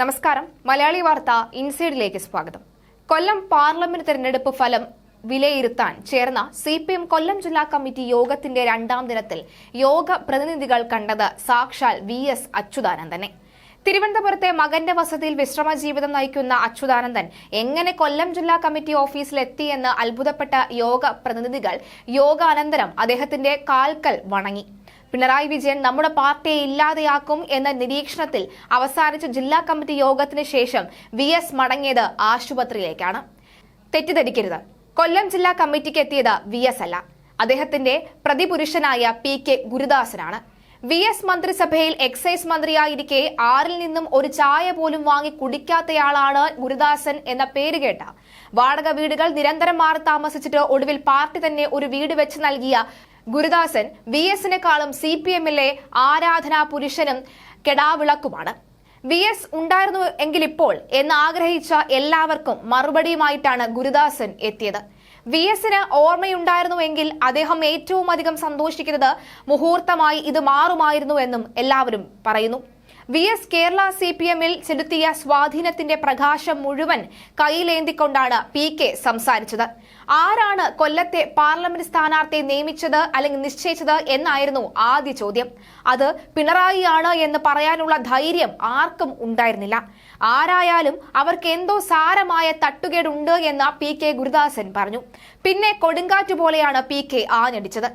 നമസ്കാരം. മലയാളി വാർത്ത ഇൻസൈഡിലേക്ക് സ്വാഗതം. കൊല്ലം പാർലമെന്റ് തെരഞ്ഞെടുപ്പ് ഫലം വിലയിരുത്താൻ ചേർന്ന സി പി എം കൊല്ലം ജില്ലാ കമ്മിറ്റി യോഗത്തിന്റെ രണ്ടാം ദിനത്തിൽ യോഗ പ്രതിനിധികൾ കണ്ടത് സാക്ഷാൽ വി എസ് അച്യുതാനന്ദനെ. തിരുവനന്തപുരത്തെ മകന്റെ വസതിയിൽ വിശ്രമ ജീവിതം നയിക്കുന്ന അച്യുതാനന്ദൻ എങ്ങനെ കൊല്ലം ജില്ലാ കമ്മിറ്റി ഓഫീസിലെത്തിയെന്ന് അത്ഭുതപ്പെട്ട യോഗ പ്രതിനിധികൾ യോഗാനന്തരം അദ്ദേഹത്തിന്റെ കാൽക്കൽ വണങ്ങി. പിണറായി വിജയൻ നമ്മുടെ പാർട്ടിയെ ഇല്ലാതെയാക്കും എന്ന നിരീക്ഷണത്തിൽ അവസാനിച്ച ജില്ലാ കമ്മിറ്റി യോഗത്തിന് ശേഷം വി എസ് മടങ്ങിയത് ആശുപത്രിയിലേക്കാണ്. തെറ്റിദ്ധരിക്കരുത്. കൊല്ലം ജില്ലാ കമ്മിറ്റിക്ക് എത്തിയത് വി എസ് അല്ല. അദ്ദേഹത്തിന്റെ പ്രതിപുരുഷനായ പി കെ ഗുരുദാസനാണ്. വി എസ് മന്ത്രിസഭയിൽ എക്സൈസ് മന്ത്രിയായിരിക്കെ ആറിൽ നിന്നും ഒരു ചായ പോലും വാങ്ങി കുടിക്കാത്തയാളാണ് ഗുരുദാസൻ എന്ന പേര് കേട്ട. വാടക വീടുകൾ നിരന്തരം മാറി താമസിച്ചിട്ട് ഒടുവിൽ പാർട്ടി തന്നെ ഒരു വീട് വെച്ച് നൽകിയ ഗുരുദാസൻ വി എസിനെക്കാളും സി പി എമ്മിലെ ആരാധനാ പുരുഷനും കെടാവിളക്കുമാണ്. വി എസ് ഉണ്ടായിരുന്നു എങ്കിലിപ്പോൾ എന്ന് ആഗ്രഹിച്ച എല്ലാവർക്കും മറുപടിയുമായിട്ടാണ് ഗുരുദാസൻ എത്തിയത്. വി എസിന് ഓർമ്മയുണ്ടായിരുന്നുവെങ്കിൽ അദ്ദേഹം ഏറ്റവും അധികം സന്തോഷിക്കുന്നത് മുഹൂർത്തമായി ഇത് മാറുമായിരുന്നു എന്നും എല്ലാവരും പറയുന്നു. V S Kerala C P എമ്മിൽ ചെലുത്തിയ സ്വാധീനത്തിന്റെ പ്രകാശം മുഴുവൻ കയ്യിലേന്തിക്കൊണ്ടാണ് പി കെ സംസാരിച്ചത്. ആരാണ് കൊല്ലത്തെ പാർലമെന്റ് സ്ഥാനാർത്ഥിയെ നിയമിച്ചത് അല്ലെങ്കിൽ നിശ്ചയിച്ചത് എന്നായിരുന്നു ആദ്യ ചോദ്യം. അത് പിണറായിയാണ് എന്ന് പറയാനുള്ള ധൈര്യം ആർക്കും ഉണ്ടായിരുന്നില്ല. ആരായാലും അവർക്ക് എന്തോ സാരമായ തട്ടുകേടുണ്ട് എന്ന് പി കെ ഗുരുദാസൻ പറഞ്ഞു. പിന്നെ കൊടുങ്കാറ്റ് പോലെയാണ് പി കെ ആഞ്ഞടിച്ചത്.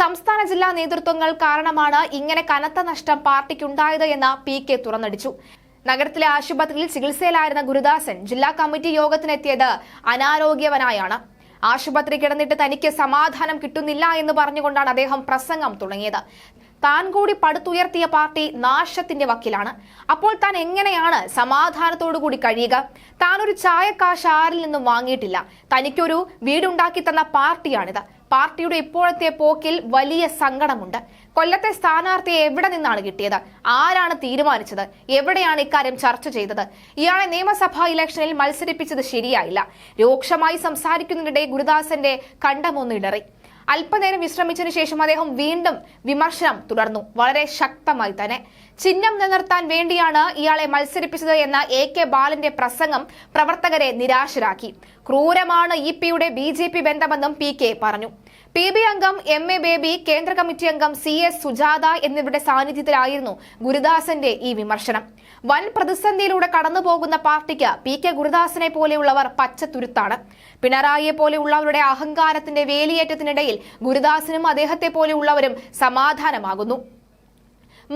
സംസ്ഥാന ജില്ലാ നേതൃത്വങ്ങൾ കാരണമാണ് ഇങ്ങനെ കനത്ത നഷ്ടം പാർട്ടിക്കുണ്ടായത് എന്ന് പി കെ തുറന്നടിച്ചു. നഗരത്തിലെ ആശുപത്രിയിൽ ചികിത്സയിലായിരുന്ന ഗുരുദാസൻ ജില്ലാ കമ്മിറ്റി യോഗത്തിനെത്തിയത് അനാരോഗ്യവനായാണ്. ആശുപത്രി കിടന്നിട്ട് തനിക്ക് സമാധാനം കിട്ടുന്നില്ല എന്ന് പറഞ്ഞുകൊണ്ടാണ് അദ്ദേഹം പ്രസംഗം തുടങ്ങിയത്. താൻ കൂടി പടുത്തുയർത്തിയ പാർട്ടി നാശത്തിന്റെ വക്കിലാണ്. അപ്പോൾ താൻ എങ്ങനെയാണ് സമാധാനത്തോടു കൂടി കഴിയുക? താൻ ഒരു ചായക്കാശ് ആരിൽ നിന്നും വാങ്ങിയിട്ടില്ല. തനിക്കൊരു വീടുണ്ടാക്കി തന്ന പാർട്ടിയാണിത്. പാർട്ടിയുടെ ഇപ്പോഴത്തെ പോക്കിൽ വലിയ സങ്കടമുണ്ട്. കൊല്ലത്തെ സ്ഥാനാർത്ഥിയെ എവിടെ നിന്നാണ് കിട്ടിയത്? ആരാണ് തീരുമാനിച്ചത്? എവിടെയാണ് ഇക്കാര്യം ചർച്ച ചെയ്തത്? ഇയാളെ നിയമസഭാ ഇലക്ഷനിൽ മത്സരിപ്പിച്ചത് ശരിയായില്ല. രൂക്ഷമായി സംസാരിക്കുന്നതിനിടെ ഗുരുദാസന്റെ കണ്ടമൊന്നിടറി അല്പനേരം വിശ്രമിച്ചതിന് ശേഷം അദ്ദേഹം വീണ്ടും വിമർശനം തുടർന്നു. വളരെ ശക്തമായി തന്നെ. ചിഹ്നം നിലനിർത്താൻ വേണ്ടിയാണ് ഇയാളെ മത്സരിപ്പിച്ചത് എന്ന എ കെ ബാലന്റെ പ്രസംഗം പ്രവർത്തകരെ നിരാശരാക്കി. ക്രൂരമാണ് ഇ പിയുടെ ബി ജെ പി ബന്ധമെന്നും പി കെ പറഞ്ഞു. പി ബി അംഗം എം എ ബേബി കേന്ദ്ര കമ്മിറ്റി അംഗം സി എസ് സുജാത എന്നിവരുടെ സാന്നിധ്യത്തിലായിരുന്നു ഗുരുദാസന്റെ ഈ വിമർശനം. വൻ പ്രതിസന്ധിയിലൂടെ കടന്നുപോകുന്ന പാർട്ടിക്ക് പി കെ ഗുരുദാസനെ പോലെയുള്ളവർ പച്ചത്തുരുത്താണ്. പിണറായിയെ പോലെയുള്ളവരുടെ അഹങ്കാരത്തിന്റെ വേലിയേറ്റത്തിനിടയിൽ ഗുരുദാസനും അദ്ദേഹത്തെ പോലെയുള്ളവരും സമാധാനമാകുന്നു.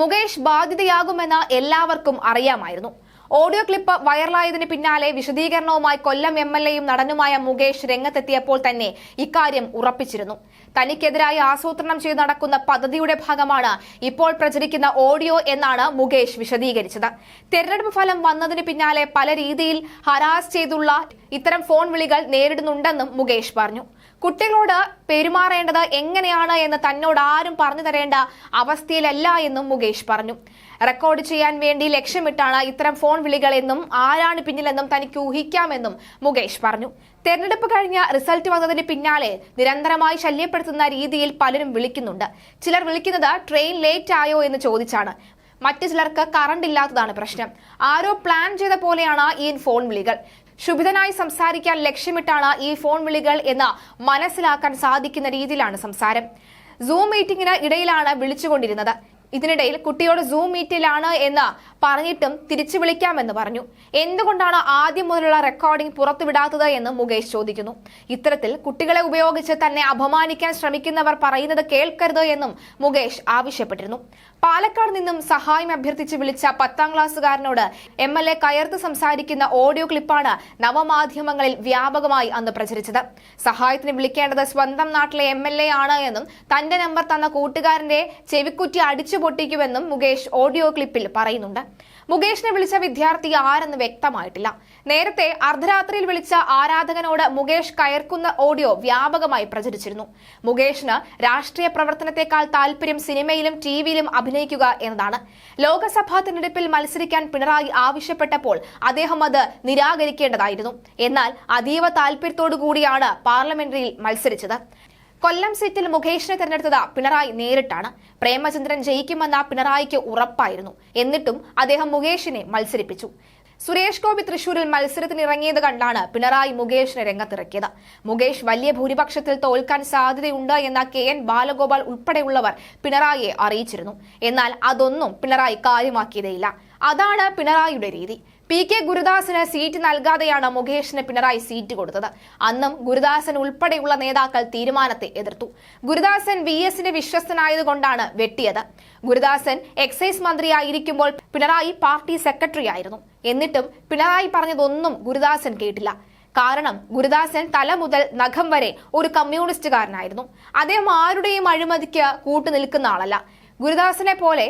മുകേഷ് ബാധിതയാകുമെന്ന് എല്ലാവർക്കും അറിയാമായിരുന്നു. ഓഡിയോ ക്ലിപ്പ് വൈറലായതിന് പിന്നാലെ വിശദീകരണവുമായി കൊല്ലം എം എൽ എയും നടനുമായ മുകേഷ് രംഗത്തെത്തിയപ്പോൾ തന്നെ ഇക്കാര്യം ഉറപ്പിച്ചിരുന്നു. തനിക്കെതിരായി ആസൂത്രണം ചെയ്ത് നടക്കുന്ന പദ്ധതിയുടെ ഭാഗമാണ് ഇപ്പോൾ പ്രചരിക്കുന്ന ഓഡിയോ എന്നാണ് മുകേഷ് വിശദീകരിച്ചത്. തെരഞ്ഞെടുപ്പ് ഫലം വന്നതിന് പിന്നാലെ പല രീതിയിൽ ഹരാസ് ചെയ്തുള്ള ഇത്തരം ഫോൺ വിളികൾ നേരിടുന്നുണ്ടെന്നും മുകേഷ് പറഞ്ഞു. കുട്ടികളോട് പെരുമാറേണ്ടത് എങ്ങനെയാണ് എന്ന് തന്നോട് ആരും പറഞ്ഞു തരേണ്ട അവസ്ഥയിലല്ല എന്നും മുകേഷ് പറഞ്ഞു. റെക്കോർഡ് ചെയ്യാൻ വേണ്ടി ലക്ഷ്യമിട്ടാണ് ഇത്തരം ഫോൺ വിളികൾ എന്നും ആരാണ് പിന്നിലെന്നും തനിക്ക് ഊഹിക്കാമെന്നും മുകേഷ് പറഞ്ഞു. തെരഞ്ഞെടുപ്പ് കഴിഞ്ഞ റിസൾട്ട് വന്നതിന് പിന്നാലെ നിരന്തരമായി ശല്യപ്പെടുത്തുന്ന രീതിയിൽ പലരും വിളിക്കുന്നുണ്ട്. ചിലർ വിളിക്കുന്നത് ട്രെയിൻ ലേറ്റ് ആയോ എന്ന് ചോദിച്ചാണ്. മറ്റു ചിലർക്ക് കറണ്ട് ഇല്ലാത്തതാണ് പ്രശ്നം. ആരോ പ്ലാൻ ചെയ്ത പോലെയാണ് ഈ ഫോൺ വിളികൾ. ശുഭിതനായി സംസാരിക്കാൻ ലക്ഷ്യമിട്ടാണ് ഈ ഫോൺ വിളികൾ എന്ന് മനസ്സിലാക്കാൻ സാധിക്കുന്ന രീതിയിലാണ് സംസാരം. സൂം മീറ്റിംഗിന് ഇടയിലാണ് വിളിച്ചുകൊണ്ടിരുന്നത്. ഇതിനിടയിൽ കുട്ടിയോട് സൂം മീറ്റിലാണ് എന്ന് പറഞ്ഞിട്ടും തിരിച്ചു വിളിക്കാമെന്ന് പറഞ്ഞു. എന്തുകൊണ്ടാണ് ആദ്യം മുതലുള്ള റെക്കോർഡിംഗ് പുറത്തുവിടാത്തത് എന്ന് മുകേഷ് ചോദിക്കുന്നു. ഇത്തരത്തിൽ കുട്ടികളെ ഉപയോഗിച്ച് തന്നെ അപമാനിക്കാൻ ശ്രമിക്കുന്നവർ പറയുന്നത് കേൾക്കരുത് എന്നും മുകേഷ് ആവശ്യപ്പെട്ടിരുന്നു. പാലക്കാട് നിന്നും സഹായം അഭ്യർത്ഥിച്ച് വിളിച്ച പത്താം ക്ലാസ്സുകാരനോട് എം എൽ എ കയർത്ത് സംസാരിക്കുന്ന ഓഡിയോ ക്ലിപ്പാണ് നവമാധ്യമങ്ങളിൽ വ്യാപകമായി അന്ന് പ്രചരിച്ചത്. സഹായത്തിന് വിളിക്കേണ്ടത് സ്വന്തം നാട്ടിലെ എം എൽ എ ആണ് എന്നും തന്റെ നമ്പർ തന്ന കൂട്ടുകാരന്റെ ചെവിക്കുറ്റി അടിച്ചു പൊട്ടിക്കുമെന്നും മുകേഷ് ഓഡിയോ ക്ലിപ്പിൽ പറയുന്നുണ്ട്. മുകേഷിനെ വിളിച്ച വിദ്യാർത്ഥി ആരെന്ന് വ്യക്തമായിട്ടില്ല. നേരത്തെ അർദ്ധരാത്രിയിൽ വിളിച്ച ആരാധകനോട് മുകേഷ് കയർക്കുന്ന ഓഡിയോ വ്യാപകമായി പ്രചരിച്ചിരുന്നു. മുകേഷിന് രാഷ്ട്രീയ പ്രവർത്തനത്തെക്കാൾ താല്പര്യം സിനിമയിലും ടിവിയിലും അഭിനയിക്കുക എന്നതാണ്. ലോക്സഭാ തെരഞ്ഞെടുപ്പിൽ മത്സരിക്കാൻ പിണറായി ആവശ്യപ്പെട്ടപ്പോൾ അദ്ദേഹം അത് നിരാകരിക്കേണ്ടതായിരുന്നു. എന്നാൽ അതീവ താൽപര്യത്തോടു കൂടിയാണ് പാർലമെന്ററിയിൽ മത്സരിച്ചത്. കൊല്ലം സീറ്റിൽ മുകേഷിനെ തെരഞ്ഞെടുത്തത് പിണറായി നേരിട്ടാണ്. പ്രേമചന്ദ്രൻ ജയിക്കുമെന്ന പിണറായിക്ക് ഉറപ്പായിരുന്നു. എന്നിട്ടും അദ്ദേഹം മുകേഷിനെ മത്സരിപ്പിച്ചു. സുരേഷ് ഗോപി തൃശൂരിൽ മത്സരത്തിനിറങ്ങിയത് കണ്ടാണ് പിണറായി മുകേഷിനെ രംഗത്തിറക്കിയത്. മുകേഷ് വലിയ ഭൂരിപക്ഷത്തിൽ തോൽക്കാൻ സാധ്യതയുണ്ട് എന്ന കെ എൻ ബാലഗോപാൽ ഉൾപ്പെടെയുള്ളവർ പിണറായിയെ അറിയിച്ചിരുന്നു. എന്നാൽ അതൊന്നും പിണറായി കാര്യമാക്കിയതേയില്ല. അതാണ് പിണറായിയുടെ രീതി. പി കെ ഗുരുദാസിന് സീറ്റ് നൽകാതെയാണ് മുകേഷിന് പിണറായി സീറ്റ് കൊടുത്തത്. അന്നും ഗുരുദാസൻ ഉൾപ്പെടെയുള്ള നേതാക്കൾ തീരുമാനത്തെ എതിർത്തു. ഗുരുദാസൻ വി എസിന്റെ വിശ്വസ്തനായതുകൊണ്ടാണ് വെട്ടിയത്. ഗുരുദാസൻ എക്സൈസ് മന്ത്രിയായിരിക്കുമ്പോൾ പിണറായി പാർട്ടി സെക്രട്ടറി ആയിരുന്നു. എന്നിട്ടും പിണറായി പറഞ്ഞതൊന്നും ഗുരുദാസൻ കേട്ടില്ല. കാരണം ഗുരുദാസൻ തല മുതൽ നഖം വരെ ഒരു കമ്മ്യൂണിസ്റ്റുകാരനായിരുന്നു. അദ്ദേഹം ആരുടെയും അഴിമതിക്ക് കൂട്ടുനിൽക്കുന്ന ആളല്ല. ഗുരുദാസനെ പോലെ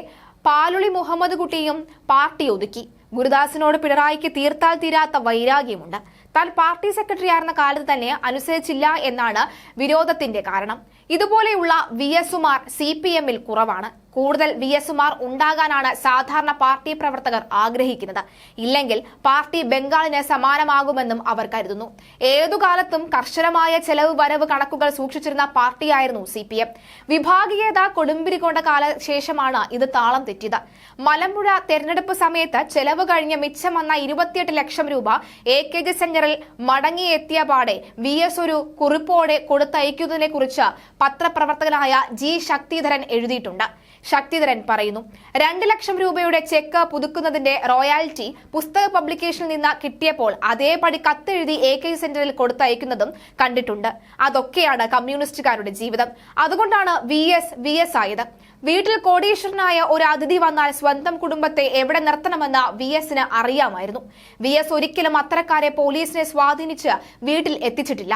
പാലുളി മുഹമ്മദ് കുട്ടിയും പാർട്ടി ഒതുക്കി. ഗുരുദാസിനോട് പിണറായിക്ക് തീർത്താൽ തീരാത്ത വൈരാഗ്യമുണ്ട്. താൻ പാർട്ടി സെക്രട്ടറി ആയിരുന്ന കാലത്ത് തന്നെ അനുസരിച്ചില്ല എന്നാണ് വിരോധത്തിന്റെ കാരണം. ഇതുപോലെയുള്ള വി എസുമാർ സി പി എമ്മിൽ കുറവാണ്. കൂടുതൽ വി എസുമാർ ഉണ്ടാകാനാണ് സാധാരണ പാർട്ടി പ്രവർത്തകർ ആഗ്രഹിക്കുന്നത്. ഇല്ലെങ്കിൽ പാർട്ടി ബംഗാളിന് സമാനമാകുമെന്നും അവർ കരുതുന്നു. ഏതു കാലത്തും കർശനമായ ചെലവ് വരവ് കണക്കുകൾ സൂക്ഷിച്ചിരുന്ന പാർട്ടിയായിരുന്നു സി പി എം. വിഭാഗീയത കൊടുമ്പിരി കൊണ്ട കാലശേഷമാണ് ഇത് താളം തെറ്റിയത്. മലമ്പുഴ തെരഞ്ഞെടുപ്പ് സമയത്ത് ചെലവ് കഴിഞ്ഞ് മിച്ചം വന്ന ഇരുപത്തിയെട്ട് ലക്ഷം രൂപ എ കെ ജി സെന്ററിൽ മടങ്ങിയെത്തിയ പാടെ വി എസ് ഒരു കുറിപ്പോടെ കൊടുത്തയക്കുന്നതിനെ കുറിച്ച് പത്രപ്രവർത്തകനായ ജി ശക്തിധരൻ എഴുതിയിട്ടുണ്ട്. ശക്തിധരൻ പറയുന്നു. രണ്ട് ലക്ഷം രൂപയുടെ ചെക്ക് പുതുക്കുന്നതിന്റെ റോയാലിറ്റി പുസ്തക പബ്ലിക്കേഷനിൽ നിന്ന് കിട്ടിയപ്പോൾ അതേപടി കത്തെഴുതി എ കെ സെന്ററിൽ കൊടുത്തയക്കുന്നതും കണ്ടിട്ടുണ്ട്. അതൊക്കെയാണ് കമ്മ്യൂണിസ്റ്റുകാരുടെ ജീവിതം. അതുകൊണ്ടാണ് വി എസ് വി എസ് ആയത്. വീട്ടിൽ കോടീശ്വരനായ ഒരു അതിഥി വന്നാൽ സ്വന്തം കുടുംബത്തെ എവിടെ നിർത്തണമെന്ന് വി എസിന് അറിയാമായിരുന്നു. വി എസ് ഒരിക്കലും അത്തരക്കാരെ പോലീസിനെ സ്വാധീനിച്ച് വീട്ടിൽ എത്തിച്ചിട്ടില്ല.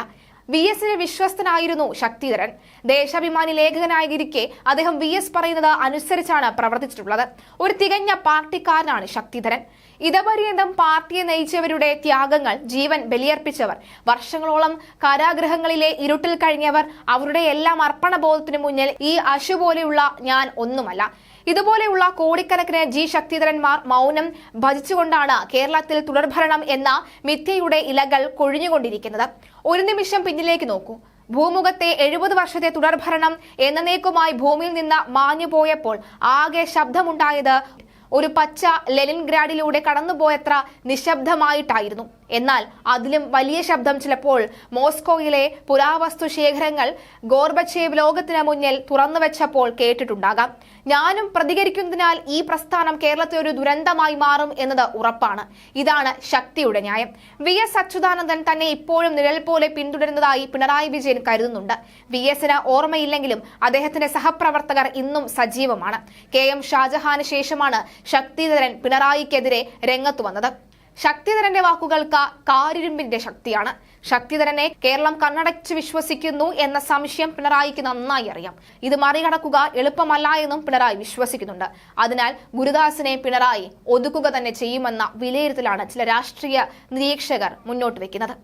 വി എസിന് വിശ്വസ്തനായിരുന്നു ശക്തിധരൻ. ദേശാഭിമാനി ലേഖകനായിരിക്കെ അദ്ദേഹം വി എസ് പറയുന്നത് അനുസരിച്ചാണ് പ്രവർത്തിച്ചിട്ടുള്ളത്. ഒരു തികഞ്ഞ പാർട്ടിക്കാരനാണ് ശക്തിധരൻ. ഇതപര്യന്തം പാർട്ടിയെ നയിച്ചവരുടെ ത്യാഗങ്ങൾ ജീവൻ ബലിയർപ്പിച്ചവർ. വർഷങ്ങളോളം കാരാഗ്രഹങ്ങളിലെ ഇരുട്ടിൽ കഴിഞ്ഞവർ അവരുടെ എല്ലാം അർപ്പണബോധത്തിനു മുന്നിൽ ഈ അശു പോലെയുള്ള ഞാൻ ഒന്നുമല്ല. ഇതുപോലെയുള്ള കോടിക്കണക്കിന് ജി ശക്തിധരന്മാർ മൗനം ഭജിച്ചുകൊണ്ടാണ് കേരളത്തിൽ തുടർഭരണം എന്ന മിഥ്യയുടെ ഇലകൾ കൊഴിഞ്ഞുകൊണ്ടിരിക്കുന്നത്. ഒരു നിമിഷം പിന്നിലേക്ക് നോക്കൂ. ഭൂമുഖത്തെ എഴുപത് വർഷത്തെ തുടർഭരണം എന്നേക്കുമായി ഭൂമിയിൽ നിന്ന് മാഞ്ഞുപോയപ്പോൾ ആകെ ശബ്ദമുണ്ടായത് ഒരു പച്ച ലെനിൻഗ്രാഡിലൂടെ കടന്നുപോയത്ര നിശബ്ദമായിട്ടായിരുന്നു. എന്നാൽ അതിലും വലിയ ശബ്ദം ചിലപ്പോൾ മോസ്കോയിലെ പുരാവസ്തു ശേഖരങ്ങൾ ഗോർബച്ചേവ് ലോകത്തിന് മുന്നിൽ തുറന്നുവെച്ചപ്പോൾ കേട്ടിട്ടുണ്ടാകാം. ഞാനും പ്രതികരിക്കുന്നതിനാൽ ഈ പ്രസ്ഥാനം കേരളത്തെ ഒരു ദുരന്തമായി മാറും എന്നത് ഉറപ്പാണ്. ഇതാണ് ശക്തിയുടെ ന്യായം. വി എസ് അച്യുതാനന്ദൻ തന്നെ ഇപ്പോഴും നിഴൽ പോലെ പിന്തുടരുന്നതായി പിണറായി വിജയൻ കരുതുന്നുണ്ട്. വി എസിന് ഓർമ്മയില്ലെങ്കിലും അദ്ദേഹത്തിന്റെ സഹപ്രവർത്തകർ ഇന്നും സജീവമാണ്. കെ എം ഷാജഹാന് ശേഷമാണ് ശക്തിധരൻ പിണറായിക്കെതിരെ രംഗത്തു വന്നത്. ശക്തിധരന്റെ വാക്കുകൾക്ക് കാരിരുമ്പിന്റെ ശക്തിയാണ്. ശക്തിധരനെ കേരളം കണ്ണടച്ച് വിശ്വസിക്കുന്നു എന്ന സംശയം പിണറായിക്ക് നന്നായി അറിയാം. ഇത് മറികടക്കുക എളുപ്പമല്ല എന്നും പിണറായി വിശ്വസിക്കുന്നുണ്ട്. അതിനാൽ ഗുരുദാസിനെ പിണറായി ഒതുക്കുക തന്നെ ചെയ്യുമെന്ന വിലയിരുത്തലാണ് ചില രാഷ്ട്രീയ നിരീക്ഷകർ മുന്നോട്ട് വെക്കുന്നത്.